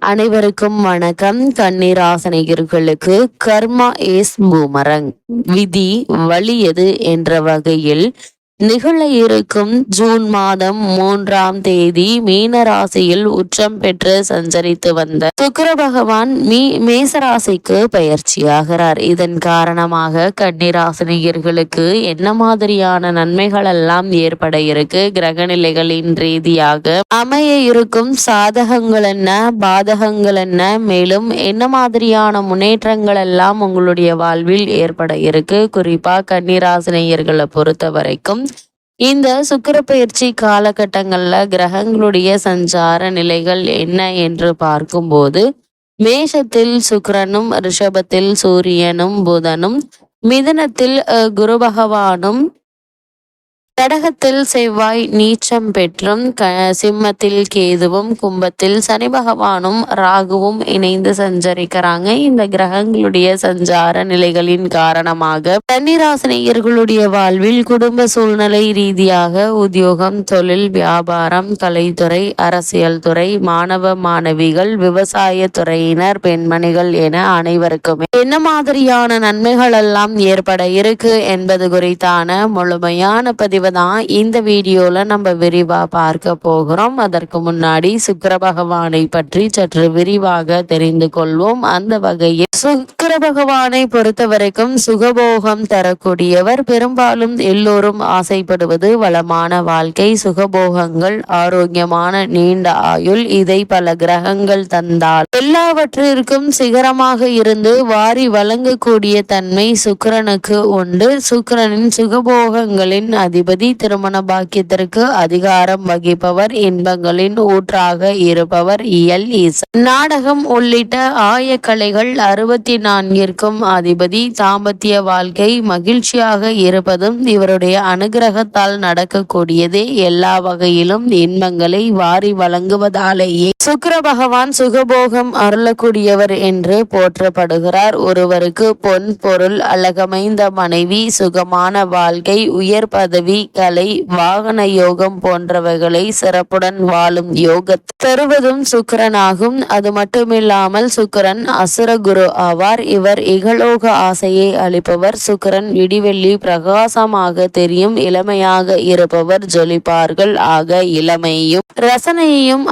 அனைவருக்கும் வணக்கம். கன்னிராசனிகர்களுக்கு கர்மா ஏஸ் பூமரங். விதி வலியது என்ற வகையில் நிகழ இருக்கும் ஜூன் மாதம் மூன்றாம் தேதி மீன ராசியில் உச்சம் பெற்று சஞ்சரித்து வந்த சுக்கர பகவான் மீ மேசராசிக்கு பயிற்சியாகிறார். இதன் காரணமாக கன்னிராசினியர்களுக்கு என்ன மாதிரியான நன்மைகள் எல்லாம் ஏற்பட இருக்கு? கிரகநிலைகளின் ரீதியாக அமைய இருக்கும் சாதகங்கள் என்ன? பாதகங்கள் என்ன? மேலும் என்ன மாதிரியான முன்னேற்றங்கள் எல்லாம் உங்களுடைய வாழ்வில் ஏற்பட இருக்கு? குறிப்பா கன்னிராசினியர்களை பொறுத்த வரைக்கும் இந்த சுக்கர பயிற்சி காலகட்டங்கள்ல கிரகங்களுடைய சஞ்சார நிலைகள் என்ன என்று பார்க்கும்போது மேஷத்தில் சுக்கரனும் ரிஷபத்தில் சூரியனும் புதனும் மிதனத்தில் அஹ், குரு பகவானும் கடகத்தில் செவ்வாய் நீச்சம் பெற்றும் க சிம்மத்தில் கேதுவும் கும்பத்தில் சனி பகவானும் ராகுவும் இணைந்து சஞ்சரிக்கிறாங்க. இந்த கிரகங்களுடைய சஞ்சார நிலைகளின் காரணமாக கன்னிராசினியர்களுடைய வாழ்வில் குடும்ப சூழ்நிலை ரீதியாக உத்தியோகம் தொழில் வியாபாரம் கலைத்துறை அரசியல் துறை மாணவ மாணவிகள் விவசாய துறையினர் பெண்மணிகள் என அனைவருக்குமே என்ன மாதிரியான நன்மைகள் எல்லாம் ஏற்பட இருக்கு என்பது குறித்தான முழுமையான பதிவு தான் இந்த வீடியோவில் நம்ம விரிவா பார்க்க போகிறோம். அதற்கு முன்னாடி சுக்கர பகவானை பற்றி சற்று விரிவாக தெரிந்து கொள்வோம். அந்த வகையில் சுக்கர பகவானை பொறுத்த வரைக்கும் சுகபோகம் தரக்கூடியவர். பெரும்பாலும் எல்லோரும் ஆசைப்படுவது வளமான வாழ்க்கை சுகபோகங்கள் ஆரோக்கியமான நீண்ட ஆயுள். இதை பல கிரகங்கள் தந்தால் எல்லாவற்றிற்கும் சிகரமாக இருந்து வாரி வழங்கக்கூடிய தன்மை சுக்கரனுக்கு உண்டு. சுக்கரனின் சுகபோகங்களின் அதிபதி திருமண பாக்கியத்திற்கு அதிகாரம் வகிப்பவர் இன்பங்களின் ஊற்றாக இருப்பவர் இயல் இசை நாடகம் உள்ளிட்ட ஆயக்கலைகள் அறுபத்தி நான்கிற்கும் அதிபதி தாம்பத்திய வாழ்க்கை மகிழ்ச்சியாக இருப்பதும் இவருடைய அனுகிரகத்தால் நடக்கக்கூடியதே எல்லா வகையிலும் இன்பங்களை வாரி வழங்குவதாலேயே. சுக்கர பகவான் சுகபோகம் அருளக்கூடியவர் என்று போற்றப்படுகிறார். ஒருவருக்கு பொன் பொருள் அழகமைந்த மனைவி சுகமான வாழ்க்கை உயர் பதவி கலை வாகன யோகம் போன்றவைகளை சிறப்புடன் வாழும் யோகத்தை தருவதும் சுக்கிரனாகும். அது மட்டுமில்லாமல் சுக்கிரன் அசுர குரு ஆவார். இவர் இகலோக ஆசையை அளிப்பவர். சுக்கரன் விடிவெள்ளி பிரகாசமாக தெரியும். இளமையாக இருப்பவர் ஜொலிப்பார்கள். ஆக இளமையும் ரசனையையும்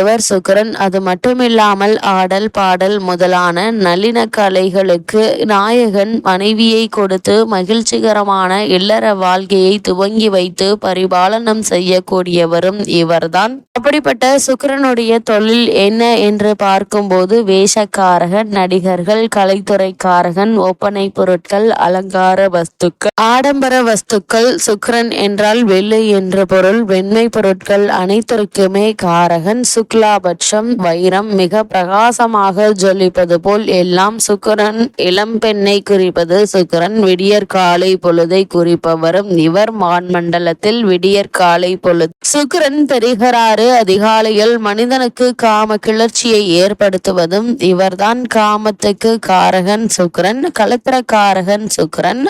அளிக்கக்கூடியவர் சுக்கிரன் அது மட்டுமில்லாமல் ஆடல் பாடல் முதலான நளின கலைகளுக்கு நாயகன் மனைவியை கொடுத்து மகிழ்ச்சிகரமான இல்லற வாழ்க்கையை துவங்கி வைத்து பரிபாலனம் செய்யக்கூடியவரும் இவர்தான். அப்படிப்பட்ட சுக்கிரனுடைய தொழில் என்ன என்று பார்க்கும்போது வேஷக்காரகன் நடிகர்கள் கலைத்துறைக்காரகன் ஒப்பனை பொருட்கள் அலங்கார வஸ்துக்கள். ஆடம்பர வஸ்துக்கள் சுக்கரன் என்றால் வெள்ளை என்ற பொருள். வெண்மை பொருட்கள் அனைத்திற்குமே காரகன். சுக்லாபட்சம் வைரம் மிக பிரகாசமாக ஜொலிப்பது போல் எல்லாம் சுக்கிரன் இளம்பெண்ணை குறிப்பது. சுக்கிரன் விடியற் காலை பொழுதை குறிப்பவரும் இவர் மான்மண்டலத்தில் விடியற் காலை பொழுது. சுக்கரன் தெரிகிறாறு அதிகாலையில் மனிதனுக்கு காம கிளர்ச்சியை ஏற்படுத்துவதும் இவர்தான் காமத்துக்கு காரகன். சுக்கிரன் கலத்திரக்காரகன். சுக்கிரன்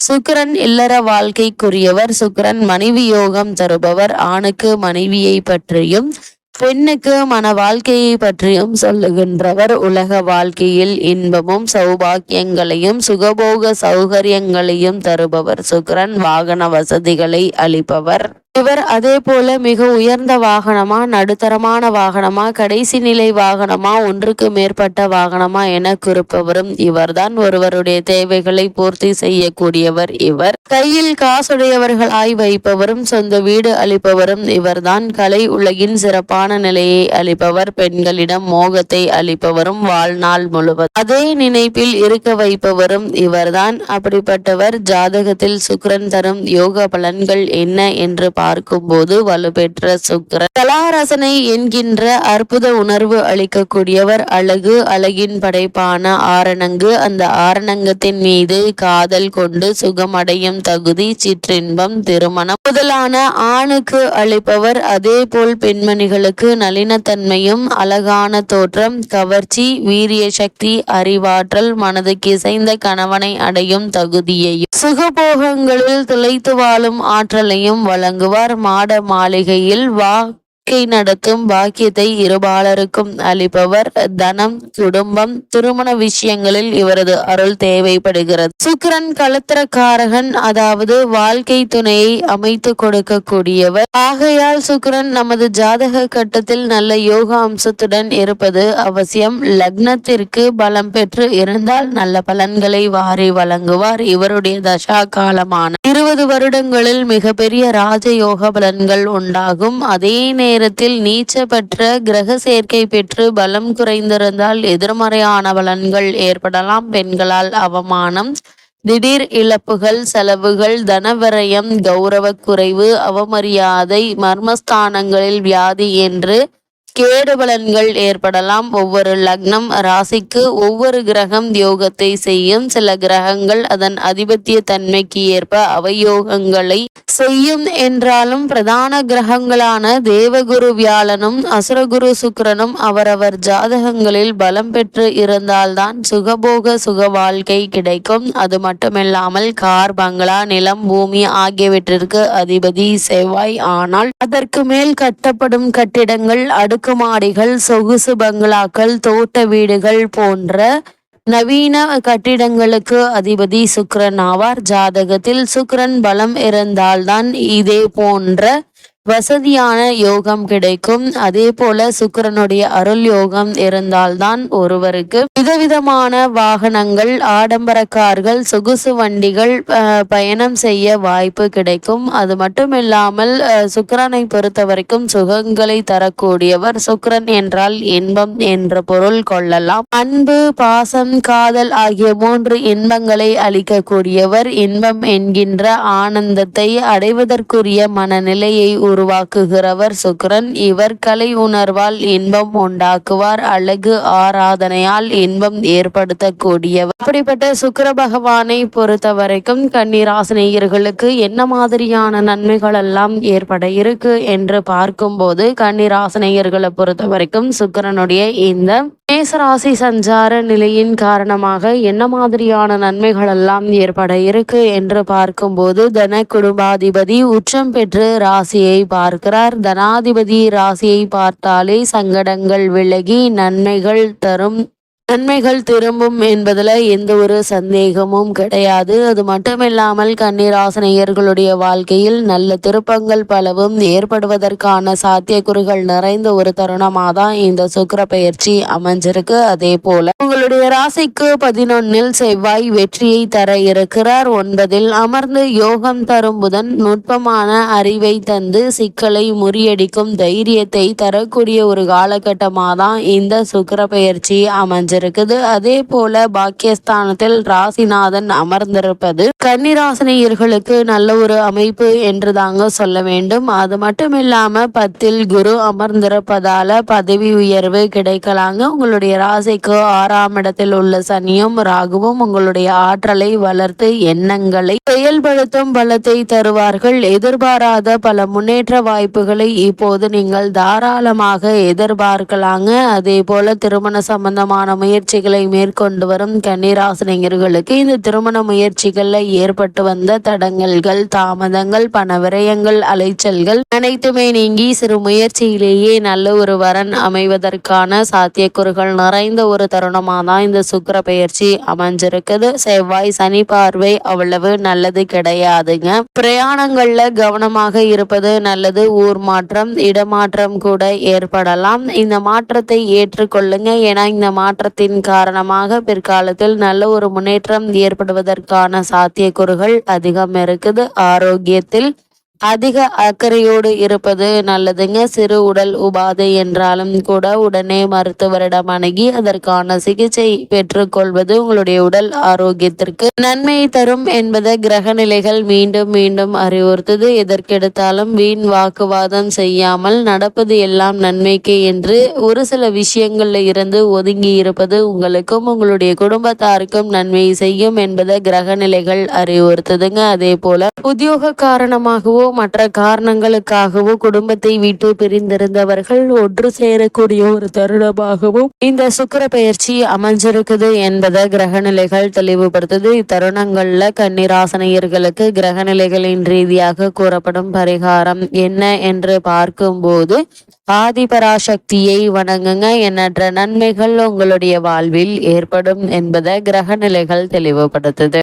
சுக்கிரன் இல்லற வாழ்க்கைக்குரியவர். சுக்கிரன் மனைவி யோகம் தருபவர். ஆணுக்கு மனைவியை பற்றியும் பெண்ணுக்கு மன வாழ்க்கையை பற்றியும் சொல்லுகின்றவர். உலக வாழ்க்கையில் இன்பமும் சௌபாக்கியங்களையும் சுகபோக சௌகரியங்களையும் தருபவர். சுக்கரன் வாகன வசதிகளை அளிப்பவர். இவர் அதே போல மிக உயர்ந்த வாகனமா நடுத்தரமான வாகனமா கடைசி நிலை வாகனமா ஒன்றுக்கு மேற்பட்ட வாகனமா என குறிப்பவரும் இவர்தான். ஒருவருடைய தேவைகளை பூர்த்தி செய்யக்கூடியவர் இவர். கையில் காசுடையவர்களாய் வைப்பவரும் சொந்த வீடு அளிப்பவரும் இவர்தான். கலை உலகின் சிறப்பான நிலையை அளிப்பவர் பெண்களிடம் மோகத்தை அளிப்பவரும் வாழ்நாள் முழுவதும். அதே நினைப்பில் இருக்க வைப்பவரும் இவர்தான். அப்படிப்பட்டவர் ஜாதகத்தில் சுக்ரன் தரும் யோக பலன்கள் என்ன என்று பார்க்கும்போது வலுப்பெற்ற சுக்கரன் கலாரசனை என்கின்ற அற்புத உணர்வு அளிக்கக்கூடியவர். அழகு அழகின் படைப்பான ஆரணங்கு. அந்த ஆரணங்கத்தின் மீது காதல் கொண்டு சுகமடையும் தகுதி சிற்றின்பம் திருமணம் முதலான ஆணுக்கு அளிப்பவர். அதே போல் பெண்மணிகளுக்கு நளினத்தன்மையும் அழகான தோற்றம் கவர்ச்சி வீரிய சக்தி அறிவாற்றல் மனதுக்கு இசைந்த கணவனை அடையும் தகுதியையும் சுகபோகங்களில் திளைத்து வாழும் ஆற்றலையும் வழங்குவார் மாட மாளிகையில் வா வாழ்க்கை நடத்தும் பாக்கியத்தை இருபாலருக்கும் அளிப்பவர். தனம் குடும்பம் திருமண விஷயங்களில் இவரது அருள் தேவைப்படுகிறது. சுக்கிரன் கலத்திரக்காரகன் அதாவது வாழ்க்கை துணையை அமைத்து கொடுக்கக்கூடியவர். ஆகையால் சுக்கரன் நமது ஜாதக கட்டத்தில் நல்ல யோக அம்சத்துடன் இருப்பது அவசியம். லக்னத்திற்கு பலம் பெற்று இருந்தால் நல்ல பலன்களை வாரி வழங்குவார். இவருடைய தசா காலமான இருபது வருடங்களில் மிகப்பெரிய ராஜயோக பலன்கள் உண்டாகும். அதே நேரத்தில் நீச்ச பெற்ற கிரக சேர்க்கை பெற்று பலம் குறைந்திருந்தால் எதிர்மறையான பலன்கள் ஏற்படலாம். பெண்களால் அவமானம் திடீர் இழப்புகள் செலவுகள் தனவிரயம் கௌரவ குறைவு அவமரியாதை மர்மஸ்தானங்களில் வியாதி என்று கேடுபலன்கள் ஏற்படலாம். ஒவ்வொரு லக்னம் ராசிக்கு ஒவ்வொரு கிரகம் யோகத்தை செய்யும். சில கிரகங்கள் அதன் அதிபத்திய தன்மைக்கு ஏற்ப அவயோகங்களை செய்யும் என்றாலும் பிரதான கிரகங்களான தேவகுரு வியாழனும் அசுரகுரு சுக்கிரனும் அவரவர் ஜாதகங்களில் பலம் பெற்று இருந்தால்தான் சுகபோக சுக வாழ்க்கை கிடைக்கும். அது மட்டுமில்லாமல் கார் பங்களா நிலம் பூமி ஆகியவற்றிற்கு அதிபதி செவ்வாய். ஆனால் அதற்கு மேல் கட்டப்படும் கட்டிடங்கள் அடுக்குமாடிகள் சொகுசு பங்களாக்கள் தோட்ட வீடுகள் போன்ற நவீன கட்டிடங்களுக்கு அதிபதி சுக்ரன் ஆவார். ஜாதகத்தில் சுக்ரன் பலம் இருந்தால்தான் இதே போன்ற வசதியான யோகம் கிடைக்கும். அதே போல சுக்கரனுடைய அருள் யோகம் இருந்தால்தான் ஒருவருக்கு விதவிதமான வாகனங்கள் ஆடம்பர கார்கள் சொகுசு வண்டிகள் பயணம் செய்ய வாய்ப்பு கிடைக்கும். அது மட்டும் இல்லாமல் அஹ், பொறுத்த வரைக்கும் சுகங்களை தரக்கூடியவர் சுக்கரன் என்றால் இன்பம் என்ற பொருள் கொள்ளலாம். அன்பு பாசம் காதல் ஆகிய மூன்று இன்பங்களை அளிக்கக்கூடியவர் இன்பம் என்கின்ற ஆனந்தத்தை அடைவதற்குரிய மனநிலையை உருவாக்குகிறவர் சுக்கிரன் இவர் கலை உணர்வால் இன்பம் உண்டாக்குவார். அழகு ஆராதனையால் இன்பம் ஏற்படுத்தக்கூடியவர். அப்படிப்பட்ட சுக்கிர பகவானை பொறுத்த வரைக்கும் கன்னிராசினியர்களுக்கு என்ன மாதிரியான நன்மைகள் எல்லாம் ஏற்பட இருக்கு என்று பார்க்கும்போது கன்னிராசினியர்களை பொறுத்த வரைக்கும் சுக்கிரனுடைய இந்த மேசராசி சஞ்சார நிலையின் காரணமாக என்ன மாதிரியான நன்மைகள் எல்லாம் ஏற்பட இருக்கு என்று பார்க்கும்போது தன குடும்பாதிபதி உச்சம் பெற்று ராசியை பார்க்கிறார். தனாதிபதி ராசியை பார்த்தாலே சங்கடங்கள் விலகி நன்மைகள் தரும் நன்மைகள் திரும்பும் என்பதில் எந்த ஒரு சந்தேகமும் கிடையாது. அது மட்டுமில்லாமல் கன்னிராசனையர்களுடைய வாழ்க்கையில் நல்ல திருப்பங்கள் பலவும் ஏற்படுவதற்கான சாத்தியக்குறிகள் நிறைந்த ஒரு தருணமாக தான் இந்த சுக்கர பயிற்சி அமைஞ்சிருக்கு. அதே போல உங்களுடைய ராசிக்கு பதினொன்னில் செவ்வாய் வெற்றியை தர இருக்கிறார். ஒன்பதில் அமர்ந்து யோகம் தரும் புதன் நுட்பமான அறிவை தந்து சிக்கலை முறியடிக்கும் தைரியத்தை தரக்கூடிய ஒரு காலகட்டமாக தான் இந்த சுக்கர பயிற்சி அமைஞ்சிருக்குது அதே போல பாக்கியஸ்தானத்தில் ராசிநாதன் அமர்ந்திருப்பது கன்னிராசினியர்களுக்கு நல்ல ஒரு அமைப்பு என்று தாங்க சொல்ல வேண்டும். அது மட்டும் இல்லாம பத்தில் குரு அமர்ந்திருப்பதால பதவி உயர்வு கிடைக்கலாங்க. உங்களுடைய ராசிக்கு ஆறாம் இடத்தில் உள்ள சனியும் ராகுவும் உங்களுடைய ஆற்றலை வளர்த்து எண்ணங்களை செயல்படுத்தும் பலத்தை தருவார்கள். எதிர்பாராத பல முன்னேற்ற வாய்ப்புகளை இப்போது நீங்கள் தாராளமாக எதிர்பார்க்கலாங்க. அதே போல திருமண சம்பந்தமான முயற்சிகளை மேற்கொண்டு வரும் கன்னிராசினியர்களுக்கு இந்த திருமண முயற்சிகளில் ஏற்பட்டு வந்த தடங்கல்கள் தாமதங்கள் பண விரயங்கள் அலைச்சல்கள் அனைத்துமே நீங்கி சிறு முயற்சியிலேயே நல்ல ஒரு வரன் அமைவதற்கான சாத்தியக்கூறுகள் நிறைந்த ஒரு தருணமாக தான் இந்த சுக்கிர பெயர்ச்சி அமைஞ்சிருக்குது. செவ்வாய் சனி பார்வை அவ்வளவு நல்லது கிடையாதுங்க. பிரயாணங்கள்ல கவனமாக இருப்பது நல்லது. ஊர் மாற்றம் இடமாற்றம் கூட ஏற்படலாம். இந்த மாற்றத்தை ஏற்றுக்கொள்ளுங்க. ஏன்னா இந்த மாற்றத்தை திட்டத்தின் காரணமாக பிற்காலத்தில் நல்ல ஒரு முன்னேற்றம் ஏற்படுவதற்கான சாத்தியக்கூறுகள் அதிகம் இருக்குது. ஆரோக்கியத்தில் அதிக அக்கறையோடு இருப்பது நல்லதுங்க. சிறு உடல் உபாதை என்றாலும் கூட உடனே மருத்துவரிடம் அணுகி அதற்கான சிகிச்சை பெற்றுக்கொள்வது உங்களுடைய உடல் ஆரோக்கியத்திற்கு நன்மை தரும் என்பதை கிரக நிலைகள் மீண்டும் மீண்டும் அறிவுறுத்துது. எதற்கெடுத்தாலும் வீண் வாக்குவாதம் செய்யாமல் நடப்பது எல்லாம் நன்மைக்கு என்று ஒரு சில விஷயங்கள்ல இருந்து ஒதுங்கி இருப்பது உங்களுக்கும் உங்களுடைய குடும்பத்தாருக்கும் நன்மை செய்யும் என்பதை கிரக நிலைகள் அறிவுறுத்துதுங்க. அதே போல உத்தியோக காரணமாகவோ மற்ற காரணங்களுக்காகவோ குடும்பத்தை விட்டு பிரிந்திருந்தவர்கள் ஒன்று சேரக்கூடிய ஒரு தருணமாகவும் இந்த சுக்கிர பெயர்ச்சி அமைஞ்சிருக்குது என்பதை கிரகநிலைகள் தெளிவுபடுத்துது. இத்தருணங்கள்ல கன்னிராசனையர்களுக்கு கிரகநிலைகளின் ரீதியாக கூறப்படும் பரிகாரம் என்ன என்று பார்க்கும்போது ஆதிபராசக்தியை வணங்குங்க. எண்ணற்ற நன்மைகள் உங்களுடைய வாழ்வில் ஏற்படும் என்பதை கிரகநிலைகள் தெளிவுபடுத்துது.